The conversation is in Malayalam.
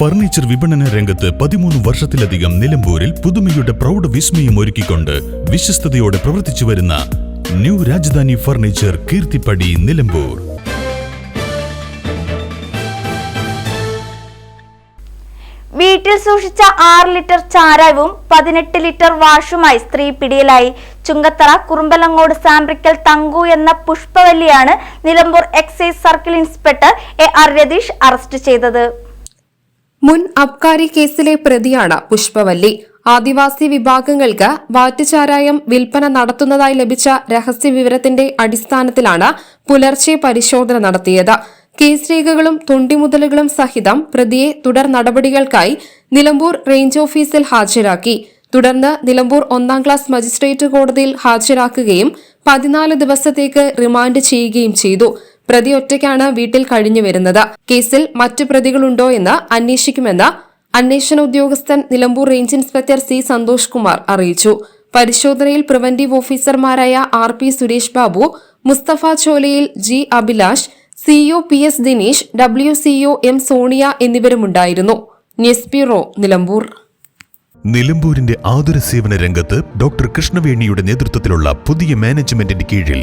ഫർണിച്ചർ വിപണന രംഗത്ത് പതിമൂന്ന് വർഷത്തിലധികം നിലമ്പൂരിൽ പുതുമയുടെ പ്രൗഢ വിസ്മയം ഒരുക്കിക്കൊണ്ട് വിശ്വസ്തയോടെ പ്രവർത്തിച്ചു വരുന്ന ന്യൂ രാജധാനി ഫർണിച്ചർ കീർത്തിപ്പടി നിലമ്പൂർ. വീട്ടിൽ സൂക്ഷിച്ച ആറ് ലിറ്റർ ചാരായവും പതിനെട്ട് ലിറ്റർ വാഷുമായി സ്ത്രീ പിടിയിലായി. ചുങ്കത്തറ കുറുമ്പലങ്ങോട് സാമ്പ്രിക്കൽ തങ്കു എന്ന പുഷ്പവല്ലിയാണ് Nilambur excise circle inspector A R Ratheesh arrest ചെയ്തത്. മുൻ അബ്കാരി കേസിലെ പ്രതിയാണ് പുഷ്പവല്ലി. ആദിവാസി വിഭാഗങ്ങൾക്ക് വാറ്റുചാരായം വിൽപ്പന നടത്തുന്നതായി ലഭിച്ച രഹസ്യ വിവരത്തിന്റെ അടിസ്ഥാനത്തിലാണ് പുലർച്ചെ പരിശോധന നടത്തിയത്. കേസ് രേഖകളും തൊണ്ടിമുതലുകളും സഹിതം പ്രതിയെ തുടർ നടപടികൾക്കായി നിലമ്പൂർ റേഞ്ച് ഓഫീസിൽ ഹാജരാക്കി. തുടർന്ന് നിലമ്പൂർ ഒന്നാം ക്ലാസ് മജിസ്ട്രേറ്റ് കോടതിയിൽ ഹാജരാക്കുകയും പതിനാല് ദിവസത്തേക്ക് റിമാൻഡ് ചെയ്യുകയും ചെയ്തു. പ്രതി ഒറ്റയ്ക്കാണ് വീട്ടിൽ കഴിഞ്ഞു വരുന്നത്. കേസിൽ മറ്റു പ്രതികളുണ്ടോ എന്ന് അന്വേഷിക്കുമെന്ന് അന്വേഷണ ഉദ്യോഗസ്ഥൻ Nilambur range inspector C Santhosh Kumar അറിയിച്ചു. പരിശോധനയിൽ പ്രിവന്റീവ് ഓഫീസർമാരായ R P Suresh Babu Mustafa Cholayil G Abhilash CEO P S Dinesh W CEO M Sonia എന്നിവരുമുണ്ടായിരുന്നു. News bureau Nilambur. നിലമ്പൂരിന്റെ ആതുര സേവന രംഗത്ത് ഡോക്ടർ കൃഷ്ണവേണിയുടെ നേതൃത്വത്തിലുള്ള പുതിയ മാനേജ്മെന്റിന്റെ കീഴിൽ